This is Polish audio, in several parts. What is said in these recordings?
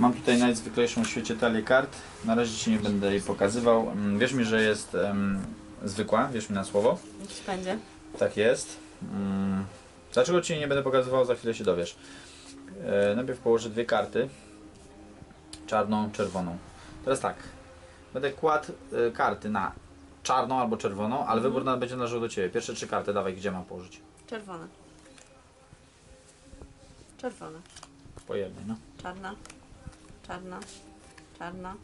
Mam tutaj najzwyklejszą w świecie talię kart. Na razie Ci nie będę jej pokazywał. Mm, Wierz mi, że jest em, zwykła, wierz mi na słowo. Jakiś będzie. Tak jest. Mm, Dlaczego Ci jej nie będę pokazywał, za chwilę się dowiesz. E, najpierw położę dwie karty. Czarną, czerwoną. Teraz tak. Będę kładł e, karty na czarną albo czerwoną, ale wybór na- będzie należał do Ciebie. Pierwsze trzy karty dawaj, gdzie mam położyć? Czerwone. Czerwone. Po jednej, no. Czarna. Czarna. Czarna.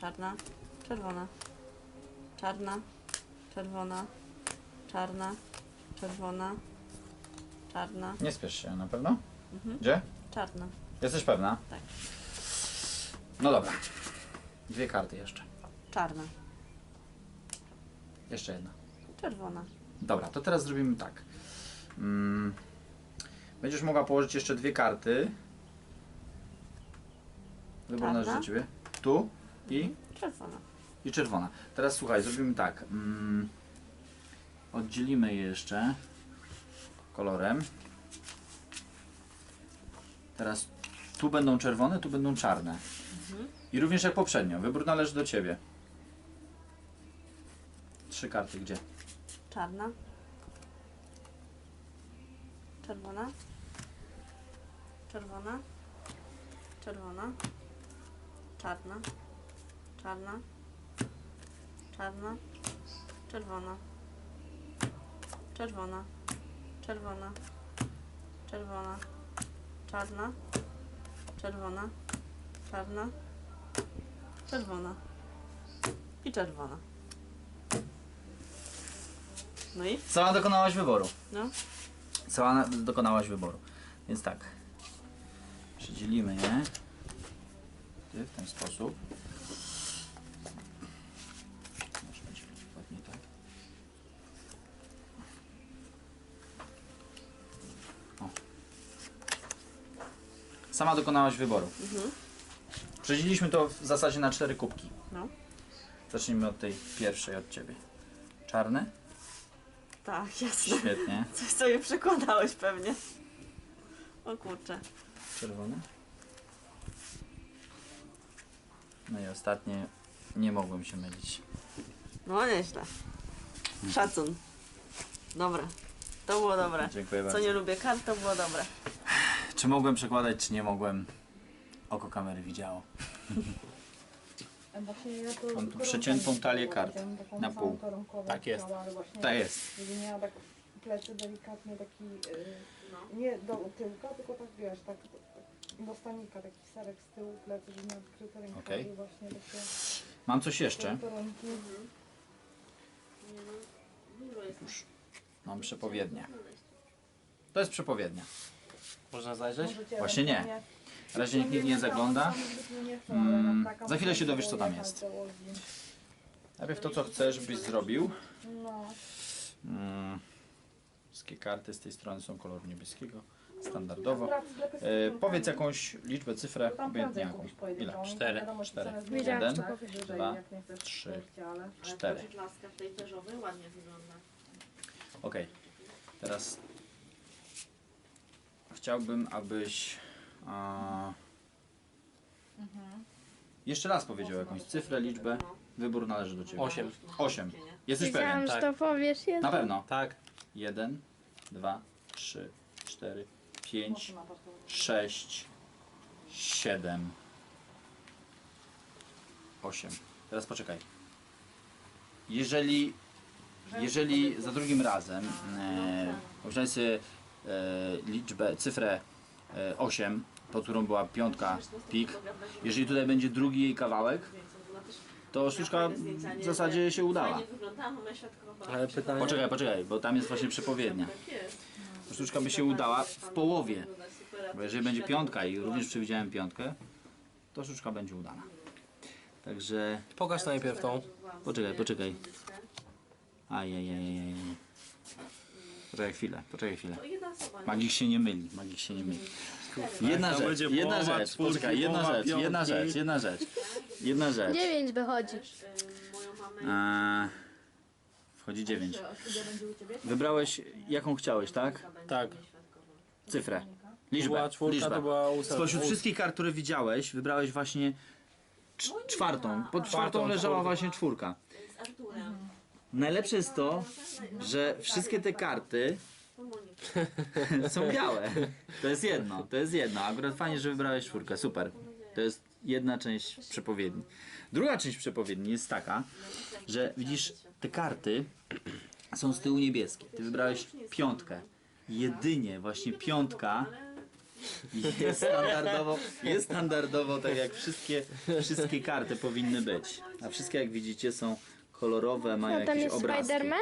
Czarna. Czerwona. Czarna. Czerwona. Czarna. Czerwona. Czarna. Nie spiesz się, na pewno? Mhm. Gdzie? Czarna. Jesteś pewna? Tak. No dobra. Dwie karty jeszcze. Czarna. Jeszcze jedna. Czerwona. Dobra, to teraz zrobimy tak. Mm, będziesz mogła położyć jeszcze dwie karty. Wybór należy do Ciebie. Tu i, Czerwona. i czerwona. Teraz słuchaj, zrobimy tak. Mm, oddzielimy je jeszcze kolorem. Teraz tu będą czerwone, tu będą czarne. I również jak poprzednio. Wybór należy do Ciebie. Trzy karty gdzie? Czarna. Czerwona. Czerwona. Czerwona. Czarna. Czarna. Czarna. Czerwona. Czerwona. Czerwona. Czerwona. Czarna. Czerwona. Czarna. Czerwona. I czerwona. No i? Sama dokonałaś wyboru. No. Sama dokonałaś wyboru. Więc tak. Przydzielimy je. Ty, w ten sposób. Może będzie ładnie tak. O. Sama dokonałaś wyboru. Mhm. Przedzieliliśmy to w zasadzie na cztery kubki. No. Zacznijmy od tej pierwszej od ciebie. Czarny? Tak, jasne. Świetnie. Coś sobie przekładałeś pewnie. O kurczę. Czerwony. No i ostatnie. Nie mogłem się mylić. No nieźle. Szacun. Dobra. To było dobre. Dziękuję Co bardzo. nie lubię kart, to było dobre. Czy mogłem przekładać, czy nie mogłem? Oko kamery widziało. Mam tu przeciętą talię kart na pół. Tak jest. Tak jest. Miała tak plecy delikatnie taki, y, nie do tyłka, tylko tak wiesz, tak do stanika, taki serek z tyłu plecy, żeby odkryte rękawy Okej. właśnie takie Mam coś jeszcze. Już. Mam przepowiednię. To jest przepowiednia. Można zajrzeć? Możecie Właśnie nie. ewentualnie- Na razie nikt nie zagląda. Mm, za chwilę się dowiesz, co tam jest. Najpierw to, co chcesz, żebyś zrobił. No, Mm. Wszystkie karty z tej strony są koloru niebieskiego. Standardowo. E, powiedz jakąś liczbę, cyfrę, obojętnie jaką. Ile? nich. Cztery. Wiadomo, że Cztery. tak? Wyżej, dwa, jak nie chcesz trzy. Cztery. Laska w tej ładnie wygląda. Okej. Teraz chciałbym, abyś a, jeszcze raz powiedział jakąś cyfrę, liczbę. Wybór należy do Ciebie. Osiem. Osiem. Jesteś pewien? Wiedziałam, że tak. to powiesz Na pewno. Tak. Jeden, dwa, trzy, cztery, pięć, sześć, siedem, osiem. Teraz poczekaj. Jeżeli, jeżeli za drugim razem e, sobie e, liczbę, cyfrę e, 8, pod którą była piątka, pik, jeżeli tutaj będzie drugi jej kawałek, to sztuczka w zasadzie się udała. Świadkowa. Ale pytanie... Poczekaj, poczekaj, bo tam jest właśnie przepowiednia. Tak. Sztuczka by się udała w połowie. Bo jeżeli będzie piątka i również przewidziałem piątkę, to sztuczka będzie udana. Także Pokaż najpierw tą. poczekaj, poczekaj. Ajajajajaj. Poczekaj chwilę, poczekaj chwilę. Magik się nie myli, magik się nie myli. Jedna to rzecz, będzie jedna połowa rzecz, czwórki, poczekaj, jedna połowa rzecz, jedna piątki. rzecz, jedna rzecz, jedna rzecz. Dziewięć wychodzi. Eee, wchodzi dziewięć. Wybrałeś jaką chciałeś, tak? Tak. Cyfrę. Liczbę. Była czwórka, liczbę. to była ósemka. Spośród wszystkich kart, które widziałeś, wybrałeś właśnie cz- czwartą. Pod czwartą leżała właśnie czwórka. Najlepsze jest to, że wszystkie te karty są białe. To jest jedno, to jest jedno. Akurat fajnie, że wybrałeś czwórkę, super. To jest jedna część przepowiedni. Druga część przepowiedni jest taka, że widzisz, te karty są z tyłu niebieskie. Ty wybrałeś piątkę. Jedynie właśnie piątka jest standardowo, jest standardowo tak jak wszystkie, wszystkie karty powinny być. A wszystkie jak widzicie są kolorowe, mają No tam jakieś jest obrazki. Spiderman?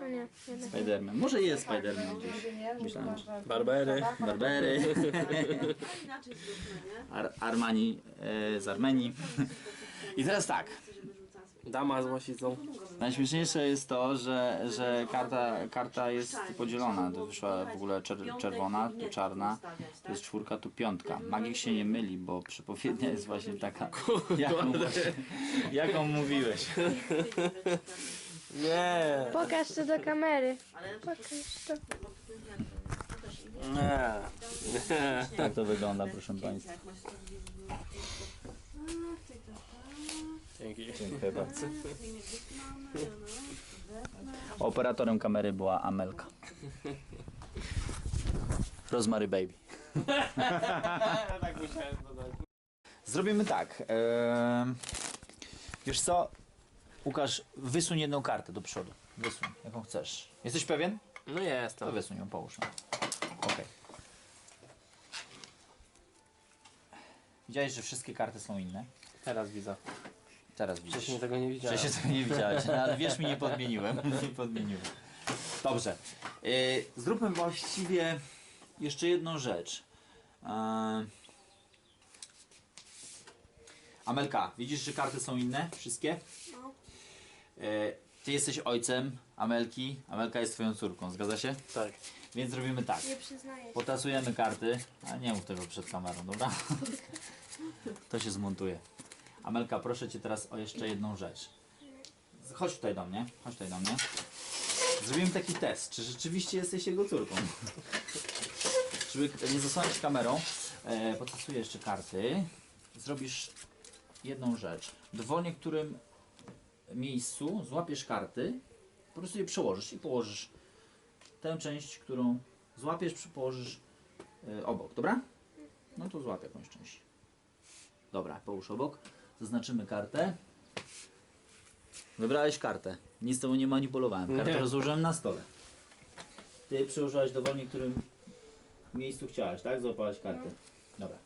No nie, nie. Spiderman. Może jest Spiderman gdzieś. Że Myślałem, to masz- Barbery. Barbery, Inaczej zróbmy, nie? Ar Armani e, z Armenii. I teraz tak. Dama z łasicą. Najśmieszniejsze jest to, że, że karta, karta jest podzielona. To wyszła w ogóle czer czerwona, tu czarna, tu jest czwórka, tu piątka. Magik się nie myli, bo przepowiednia jest właśnie taka, jaką, właśnie, jaką mówiłeś. Nie. Pokaż to do kamery. Pokaż to. Nie. Tak to wygląda, proszę Państwa. Dzięki. Dziękuję bardzo. Operatorem kamery była Amelka. Rosemary Baby. tak musiałem dodać. Zrobimy tak. wiesz co? Łukasz, wysuń jedną kartę do przodu. Wysuń, jaką chcesz. Jesteś pewien? No To jestem. wysuń ją, połóż. Okej. Widziałeś, że wszystkie karty są inne? Teraz widzę. Teraz widzisz. Wcześniej tego nie widziałem. Wcześniej tego nie widziałeś, no, ale wiesz mi, nie podmieniłem. Nie podmieniłem. Dobrze. Yy, zróbmy właściwie jeszcze jedną rzecz. Yy, Amelka, widzisz, że karty są inne? Wszystkie? Yy, ty jesteś ojcem Amelki, Amelka jest twoją córką, zgadza się? Tak. Więc zrobimy tak. Nie przyznaję. Potasujemy karty, a nie mów tego przed kamerą, dobra? To się zmontuje. Amelka, proszę cię teraz o jeszcze jedną rzecz. Chodź tutaj do mnie, chodź tutaj do mnie. Zrobimy taki test, czy rzeczywiście jesteś jego córką. Żeby nie zasłaniać kamerą, e, potasuję jeszcze karty. Zrobisz jedną rzecz. W dowolnie którym miejscu złapiesz karty, po prostu je przełożysz i położysz tę część, którą złapiesz, położysz y, obok, dobra? No to złap jakąś część. Dobra, połóż obok. Zaznaczymy kartę. Wybrałeś kartę. Nic z tobą nie manipulowałem. Kartę rozłożyłem na stole. Ty przyłożyłaś dowolnie, którym miejscu chciałaś, tak? Złapałaś kartę. Dobra.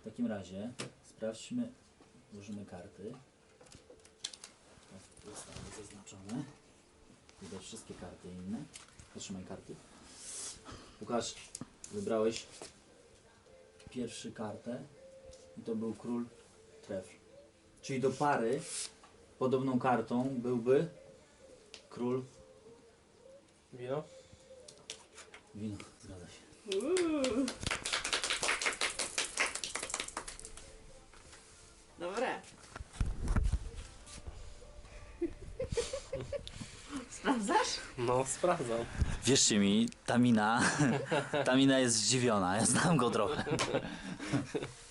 W takim razie sprawdźmy. Złożymy karty. Tak, zostały zaznaczone. Widać wszystkie karty inne. Zatrzymaj karty. Łukasz, wybrałeś pierwszy kartę i to był król trefl. Czyli do pary podobną kartą byłby król Wino? wino. Zgadza się. Dobre. Sprawdzasz? No, sprawdzam. Wierzcie mi, ta mina, ta mina jest zdziwiona. Ja znam go trochę.